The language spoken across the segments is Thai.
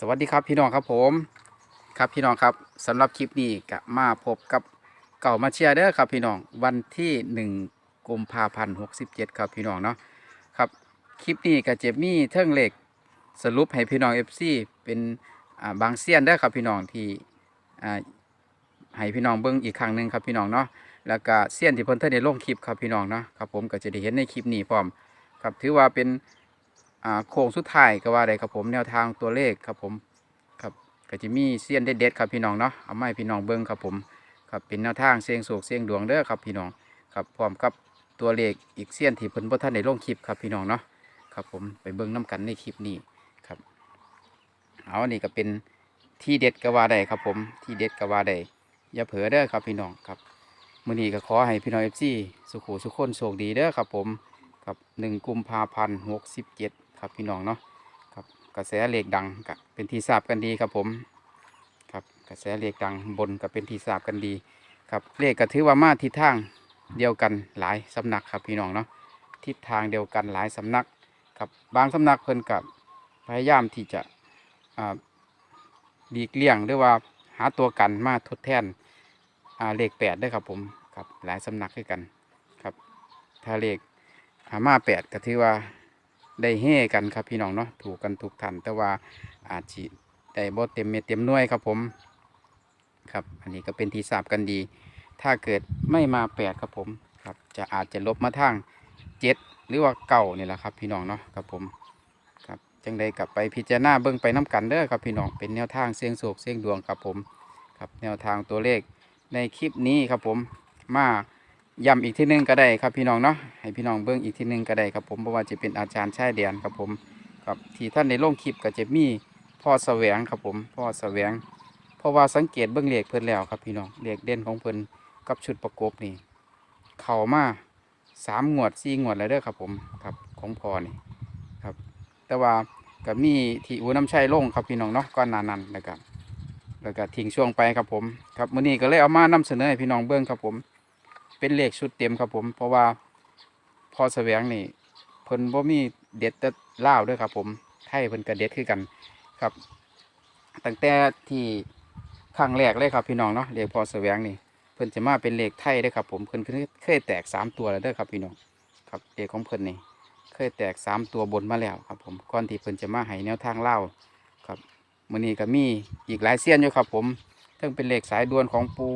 สวัสดีครับพี่น้องครับผมครับพี่น้องครับสำหรับคลิปนี้ก็มาพบกับเก่ามาเชียร์เด้อครับพี่น้องวันที่ 1กุมภาพันธ์67 ครับพี่น้องเนาะครับคลิปนี้ก็จมีเทิงเหล็กสรุปให้พี่น้อง FC เป็นบางเสี้ยนเด้ครับพี่น้องที่ให้พี่น้องเบิ่งอีกครั้งหนึ่งครับพี่น้องเนาะแล้วก็เสี้ยนที่เพิ่นเทิงได้ลงคลิปครับพี่น้องเนาะครับผมก็จะได้เห็นในคลิปนี้พร้อมครับถือว่าเป็น โค้งสุดท้ายก็ว่าได้ครับผมแนวทางตัวเลขครับผมครับก็จะมีเสี้ยนเด็ดๆครับพี่น้องเนาะเอาไม้พี่น้องเบิ้งครับผมครับเป็นแนวทางเสียงโศกเสียงดวงเด้อครับพี่น้องครับพร้อมกับตัวเลขอีกเสี้ยนที่เพิ่นบ่ทันได้ลงคลิปครับพี่น้องเนาะครับผมไปเบิ้งน้กันในคลิปนี้ครับเอานนี้ก็เป็นที่เด็ดก็ว่าได้ครับผมที่เด็ดก็ว่าได้อย่าเผลอเด้อครับพี่น้องครับมื้อนี้ก็ขอให้พี่น้อง FC สุขุสุขคนโชคดีเด้อครับผมครับหนึ่งกุมภาพันธ์หกสิบเจ็ด ครับพี่น้องเนาะครับกระแสเหล็กดังก็เป็นที่ทราบกันดีครับผมครับกระแสเหล็กดังบนก็เป็นที่ทราบกันดี ครับเลขก็ถือว่ามาทิศทางเดียวกันหลายสำนักครับพี่น้องเนาะทิศทางเดียวกันหลายสำนักครับบางสำนักเพิ่นกับพยายามที่จะอ่าหลีกเลี่ยงหรือว่าหาตัวกันมาทดแทนเลขแปดด้วยครับผมครับหลายสำนักด้วยกันครับถ้าเลขหามาแปดก็ถือว่า ได้เฮกันครับพี่น้องเนาะถูกกันถูกทันแต่ว่าอาจจะได้บ่เต็มเม็ดเต็มหน่วยครับผมครับอันนี้ก็เป็นที่ทราบกันดี ถ้าเกิดไม่มาแปดครับผมครับจะอาจจะลบมาทางเจ็ดหรือว่าเก่านี่แหละครับ พี่น้องเนาะครับผมครับจังใดกลับไปพิจารณาเบิ่งไปน้กันเด้อครับพี่น้องเป็นแนวทางเสียงโศกเสียงดวงครับผมครับแนวทางตัวเลขในคลิปนี้ครับผมมา ย้ำอีกทีหนึงก็ได้ครับพี่น้องเนาะให้พี่น้องเบิ้งอีกทีหนึงก็ได้ครับผมเพราะว่าจะเป็นอาจารย์ชายแดนครับผมครับที่ท่านในลงคลิปก็จะมีพ่อแสวงครับผมพ่อแสวง เพราะว่าสังเกตเบิ้งเลขเพิ่นแล้วครับพี่น้องเลขเด่นของเพิ่นกับชุดประกบนี่เข้ามาสามงวดสี่งวดแล้วเด้อครับผมครับของพ่อนี่ครับ แต่ว่าก็มีที่อูน้ำชัยลงครับพี่น้องเนาะก้อนนานันแล้วก็แล้วก็ทิ้งช่วงไปครับผมครับมื้อนี้ก็เลยเอามานำเสนอให้พี่น้องเบิ้งครับผม เป็นเลขชุดเต็มครับผมเพราะว่าพอแสวงนี่เพิ่นบ่มีเด็ดแต่ล่าวด้วยครับ ผมไทยเพิ่นก็เด็ดคือกันครับ ตั้งแต่ที่ครั้งแรกเลยครับพี่น้องเนาะเลขพอแสวงนี่เพิ่นจะมาเป็นเลขไทยด้อครับ ผมเพิ่นเคยแตกสามตัวแล้วเด้อครับพี่น้องครับเลขของเพิ่นนี่เคยแตกสามตัวบนมาแล้วครับ ผมก่อนที่เพิ่นจะมาให้แนวทางเล่าครับมื้อนี้ก็มีอีกหลายเสี้ยนอยู่ครับ ผมทั้งเป็นเลขสายด่วนของปู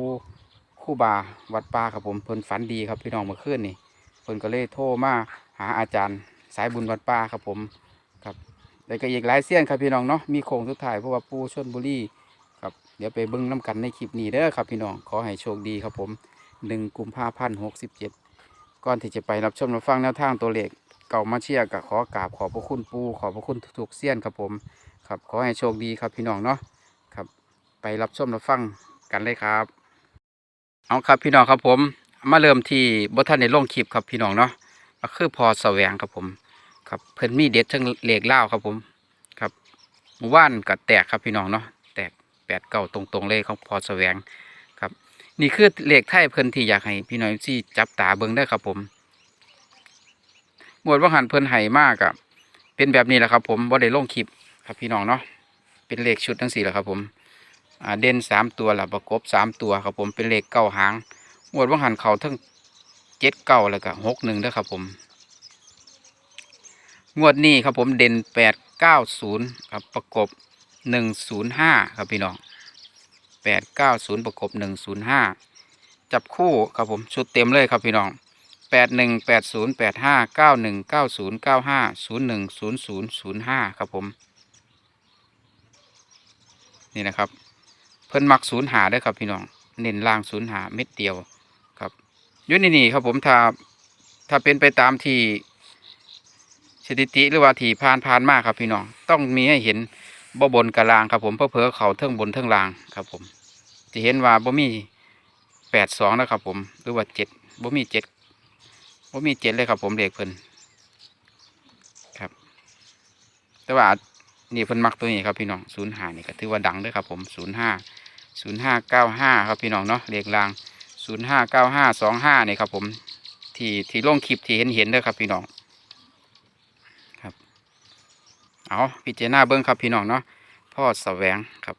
คู่บาวัดป่าครับผมเพิ่นฝันดีครับพี่น้องเมื่อคืนนี่เพิ่นก็เลยโทรมาหาอาจารย์สายบุญวัดป่าครับผมครับแล้วก็อีกหลายเสี้ยนครับพี่น้องเนาะมีโค้งสุดท้ายเพราะว่าปูชนบุรีครับเดี๋ยวไปเบิ้งน้กันในคลิปนี้เด้อครับพี่น้องขอให้โชคดีครับผมหนึ่งกุมภาพันธ์หกสิบเจ็ดก่อนที่จะไปรับชมรับฟังแนวทางตัวเลขเก่ามาเชียร์กับขอกราบขอบพระคุณปูขอบพระคุณทุกๆเสี้ยนครับผมครับขอให้โชคดีครับพี่น้องเนาะครับไปรับชมรับฟังกันเลยครับ เอาครับพี่น้องครับผม มาเริ่มที่บท่านในลงคลิปครับพี่น้องเนาะก็คือพอแสวงครับผม ครับเพิ่นมีเด็ดทั้งเหล็กเล่าครับผม ครับหมู่านก็แตกครับพี่น้องเนาะแตกแปดเก้าตรงๆเลยของพอแสวงครับ นี่คือเหล็กไทยเพิ่นที่อยากให้พี่น้องที่จับตาเบิ่งได้ครับผมหมวดว่าหันเพิ่นไห้มากอะเป็นแบบนี้แหละครับ ผมว่าได้ลงคลิปครับพี่น้องเนาะเป็นเหล็กชุดทั้งสี่แหละครับผม เด่นสามตัวละประกบสามตัวครับผมเป็นเลขเก้าหางงวดว่าหันเขาทั้งเจ็ดเก้าแล้วก็หกหนึ่งด้วครับผม งวดนี้ครับผมเด่นแปดเก้าศูนย์ครับประกบหนึ่งศูนย์ห้าครับพี่น้องแปดเก้าศูนย์ประกบหนึ่งศูนย์ห้าจับคู่ครับผมชุดเต็มเลยครับพี่น้องแปดหนึ่งแปดศูนย์แปดห้าเก้าหนึ่งเก้าศูนย์เก้าห้าศูนย์หนึ่งศูนย์ศูนย์ศูนย์ห้าครับผม นี่นะครับ พิ่นมักศูนย์หาได้ครับพี่น้องเน้นล่างศูนย์หาเม็ดเดียวครับยุ่นนี่ครับผมถ้าถ้าเป็นไปตามที่สถิติหรือว่าที่ผ่านผ่านมากครับพี่น้องต้องมีให้เห็นบ่บนกับลางครับผมเพื่อเพื่อเขาเทิงบนเทิงลางครับผมจะเห็นว่าบ่มีแปดสองนะครับผมหรือว่าเจ็ดบ่มีเจ็ดบ่มีเจ็ดเลยครับผมเด็กเพิ่นครับ แต่ว่า นี่เพิ่นมักตัวนี้ครับพี่น้องศูนย์ห้านี่ก็ถือว่าดังด้วยครับผมศูนย์ห้าศูนย์ห้าเก้าห้าครับพี่น้องเนาะเลขรางศูนย์ห้าเก้าห้าสองห้านี่ครับผมที่ที่ลงคลิปที่เห็นเห็นด้อครับพี่น้องครับเอาพิจารณาเบิ้งครับพี่น้องเนาะพ่อแสวงครับ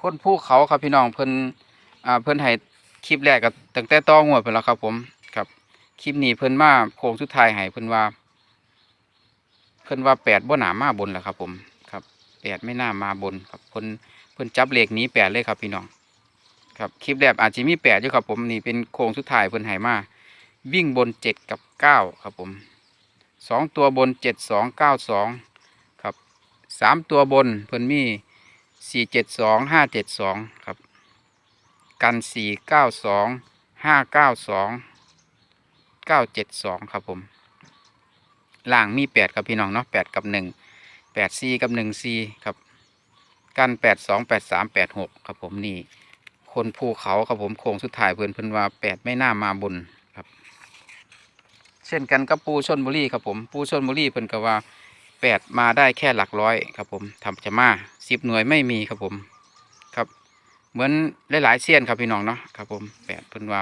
คนภูเขาครับพี่น้องเพิ่นอ่าเพิ่นให้คลิปแรกก็ตั้งแต่ต้องหัวไปแล้วครับผม คลิปนี้เพิ่นมาโค้งสุดท้ายให้เพิ่นว่า เพิ่นว่าแปดบ่หนามาบนแล้วครับ ผมครับแปดไม่น่ามาบนครับเพิ่นเพิ่นจับเลขหนี้แปดเลยครับพี่น้องครับคลิปแรกอาจจะมีแปดอยู่ครับผมนี่เป็นโค้งสุดท้ายเพิ่นให้มาวิ่งบนเจ็ดกับเก้าครับผมสองตัวบนเจ็ดสองเก้าสองครับสามตัวบนเพิ่นมีสี่เจ็ดสองห้าเจ็ดสองครับ กันสี่เก้าสองห้าเก้าสอง เก้าเจ็ดสองครับผมล่างมีแปดครับพี่น้องเนาะแปดกับหนึ่งแปดสี่กับหนึ่งสี่ครับกันแปดสองแปดสามแปดหกครับผมนี่ คนภูเขาครับผมโค้งสุดท้ายเพื่อนเพื่อนว่าแปดไม่น่ามาบนครับ เช่นกันกับปูชนบุรีครับผมปูชนบุรีเพื่อนก็ว่าแปดมาได้แค่หลักร้อยครับผมทำจะมาสิบหน่วยไม่มีครับผมครับ เหมือนหลายๆเซียนครับพี่น้องเนาะครับผมแปดเพิ่อนว่า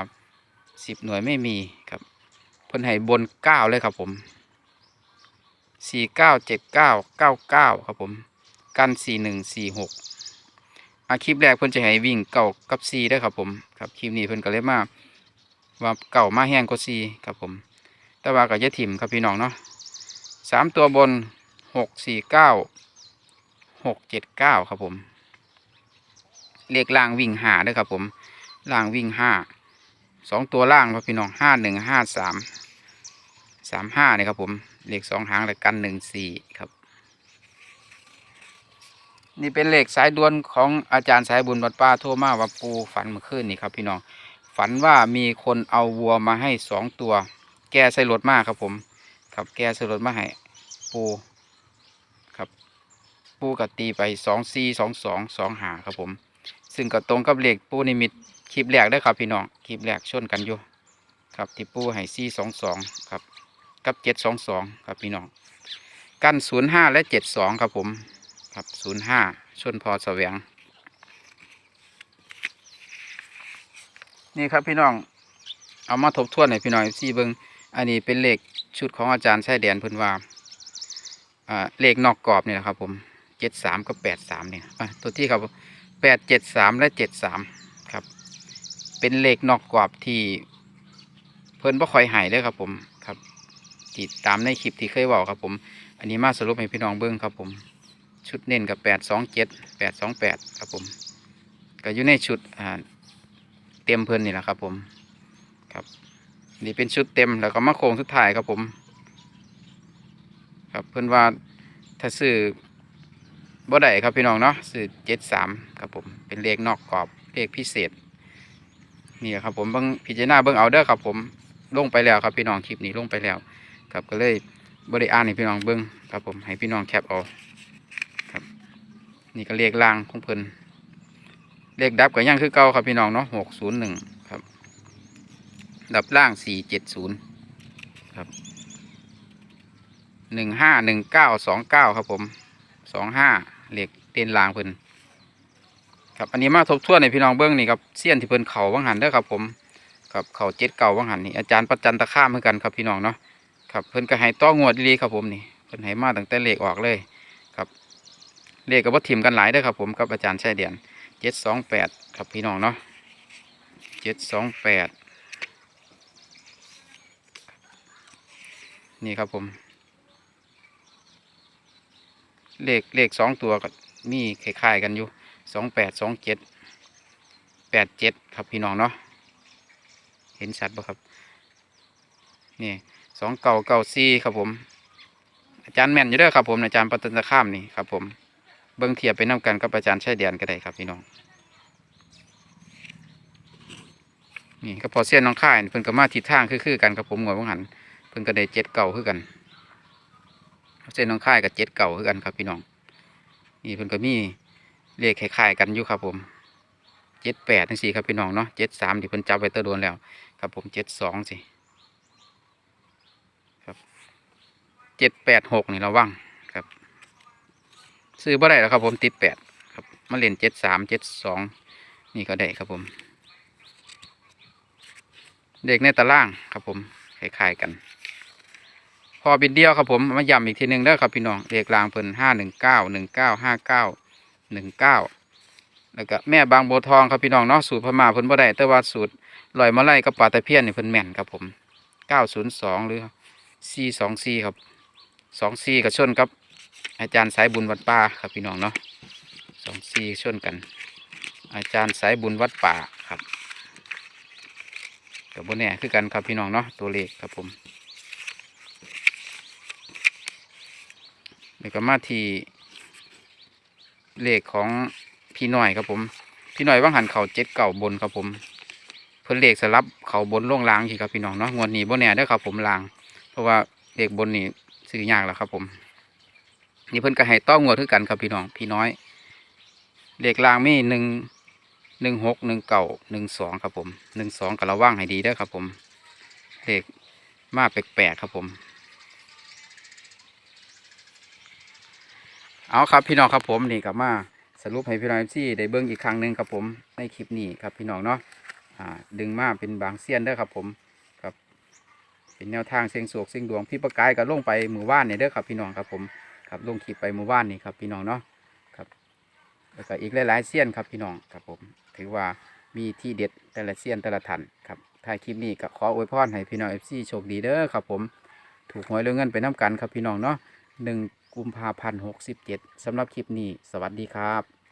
สิบหน่วยไม่มีครับ พิ่นให้บนเก้าเลยครับผมสี่เก้าเจ็ดเก้าเก้าเก้าครับผม กันสี่หนึ่งสี่หกอาคลิปแรกเพิ่นจะให้วิ่งเก่ากับซีได้ครับผมครับคลิปนี้เพิ่นก็เลยมาว่าเก่ามาแห้งกว่าซีครับผม แต่ว่าก็จะถิ่มครับพี่น้องเนาะสามตัวบนหกสี่เก้าหกเจ็ดเก้าครับผมเลขล่างวิ่งห้าด้วยครับผมล่างวิ่งห้าสองตัวล่างครับพี่น้องห้าหนึ่งห้าสาม สามห้านี่ครับผมเลขสองหางและกันหนึ่งสี่ครับ นี่เป็นเลขสายด่วนของอาจารย์สายบุญวัดป้าโทรมาว่าปูฝันเมื่อคืนนี่ครับพี่น้องฝันว่ามีคนเอาวัวมาให้สองตัว แกใส่รถมากครับผม ครับแกใส่รดมาให้ปูครับ ปูกับตีไปสองสี่สองสองสองหาครับผม ซึ่งก็ตรงกับเลขปูนิมิตคลิปแรกได้ครับพี่น้องคลิปแรกชนกันอยู่ครับที่ปูให้สี่สองสองครับ กับเจ็ดสองสองครับพี่น้องกันศูนย์ห้าและเจ็ดสองครับผมครับศูนย์ห้าชนพอแสวง นี่ครับพี่น้องเอามาทบทวนให้พี่น้องซี่เบิงอันนี้เป็นเลขชุดของอาจารย์ชายแดนเพิ่นว่าอ่าเลขนอกกรอบนี่แหละครับผมเจ็ดสามกับแปดสามเนี่ยตัวที่ครับแปดเจ็ดสามและเจ็ดสามครับ เป็นเลขนอกกรอบที่เพิ่นบ่ค่อยหายเลยครับผมครับ ติดตามในคลิปที่เคยบอกครับผม อันนี้มาสรุปให้พี่น้องเบิ้งครับผม ชุดเน้นกับแปดสองเจ็ดแปดสองแปดครับผม ก็อยู่ในชุดอ่าเตรียมเพลินนี่แหละครับผมครับนี่เป็นชุดเต็มแล้วก็มาโครงสุดท้ายครับผม ครับเพื่อนว่าถ้าซื้อบ่ได้ครับพี่น้องเนาะซื้อเจ็ดสามครับผมเป็นเลขนอกกรอบเลขพิเศษนี่ครับผมเบิ่งพิจารณาเบิ่งเอาเด้อครับผมลงไปแล้วครับพี่น้องคลิปนี้ลงไปแล้ว ครับก็เลยบริอ่านให้พี่น้องเบิ่งครับผมให้พี่น้องแคปเอาครับ นี่ก็เลขล่างของเพิ่นเลขดับก็ยังคือเก่าครับพี่น้องเนาะหกศูนย์หนึ่งครับ ดับล่างสี่เจ็ดศูนย์ครับหนึ่งห้าหนึ่งเก้าสองเก้าครับผมสองห้าเหล็กเต้นลางเพิ่นครับอันนี้มาทบทวนในพี่น้องเบิ้งนี่ครับเสี้ยนที่เพิ่นเข่าวังหันเด้อครับผมครับเข่าเจ็ดเก่าวังหันนี่อาจารย์ประจันตะข้ามเหมือนกันครับพี่น้องเนาะ ครับเพิ่นก็ให้ต้องวดดีๆครับผมนี่เพิ่นให้มาตั้งแต่เลขออกเลยครับเลขกับว่าทีมกันหลายด้อครับผมกับอาจารย์ชายเดียนเจ็ดสองแปดครับพี่น้องเนาะเจ็ดสองแปดนี่ครับผม เลขเลขสองตัวก็มีคล้ายๆกันอยู่สองแปดสองเจ็ดแปดเจ็ดครับพี่น้องเนาะเห็นชัดปะครับนี่ สองเก่าเก่าซีครับผม อาจารย์แม่นอยู่เด้อครับผมอาจารย์ปัตตนข้ามนี่ครับผมเบิ้งเทียบไปน้กันกับอาจารย์ชายเดียนก็ได้ครับพี่น้องนี่ก็พอเสี้ยนน้องค่ายเพิ่นก็มาทิศทางคือๆกันครับผมหัววังหันเพิ่นก็ได้เจ็ดเก่าคือกัน เส้นน้องค่ายกับเจ็ดเก่าคือกันครับพี่น้องนี่เพิ่นก็มีเลขคล้ายๆกันอยู่ครับผมเจ็ดแปดทั้งสี่ครับพี่น้องเนาะเจ็ดสามที่เพิ่นจับไว้เตอร์โดนแล้ว ครับผมเจ็ดสองสิครับเจ็ดแปดหกนี่ระวังครับ ซื้อบ่ได้แล้วครับผมติดแปดครับมาเล่นเจ็ดสามเจ็ดสองนี่ก็ได้ครับผม เด็กในตารางครับผมคล้ายๆกัน พอบินเดียวครับผมมาย้ำอีกทีหนึ่งเด้อครับพี่น้องเลขรางเพิ่นห้าหนึ่งเก้าหนึ่งเก้าห้าเก้าหนึ่งเก้าแล้วก็แม่บางโบทองครับพี่น้องเนาะสูตรพม่าเพิ่นบ่ได้แต่ว่าสูตรลอยมาไล่กับปลาตะเพียนนี่เพิ่นแม่นครับผมเก้าศูนย์สองหรือสี่สองสี่ครับ สองสี่กับชนกับ อาจารย์สายบุญวัดป่าครับพี่น้องเนาะสองสี่ชนกัน อาจารย์สายบุญวัดป่าครับกับบนแน่คือกันครับพี่น้องเนาะตัวเลขครับผมแล้วก็มาที่เลขของพี่หน่อยครับผม พี่หน่อยว่างหันเขาเจ็ดเก่าบนครับผม เพิ่นเลขสลับเขาบนล่วงลางสิครับพี่น้องเนาะงวดนี้บนแน่เด้ครับผมลาง เพราะว่าเลขบนนี่ ซื้อยากแล้วครับ ผม นี่เพิ่นก็ให้ต้องงวดคือกันครับพี่น้องพี่น้อยเลขล่างมีหนึ่งหนึ่งหกหนึ่งเก่าหนึ่งสองครับผมหนึ่งสองกับระว่างให้ดีด้อครับ ผมเลขมาแปลกๆครับผม เอาครับพี่น้องครับผมนี่กลับมาสรุปให้พี่น้องที่ได้เบิ้งอีกครั้งหนึ่งครับผมในคลิปนี้ครับพี่น้องเนาะดึงมาเป็นบางเสี้ยนด้อครับผม เป็นแนวทางเสียงสวกเสียงดวงพี่ประกายก็ลงไปมือว่านเนี่ยเด้อครับพี่น้องครับผมครับลงคลิปไปมือว่านนี่ครับพี่น้องเนาะครับแล้วก็อีกหลายๆเสี้ยนครับพี่น้องครับผมถือว่ามีที่เด็ดแต่ละเสี้ยนแต่ละทันครับท้ายคลิปนี้ก็ขออวยพรให้พี่น้องเอฟซีโชคดีเด้อครับผมถูกหวยเรื่องเงินไปน้ำกันครับพี่น้องเนาะหนึ่งกุมภาพันธ์หกสิบเจ็ดสำหรับคลิปนี้ สวัสดีครับ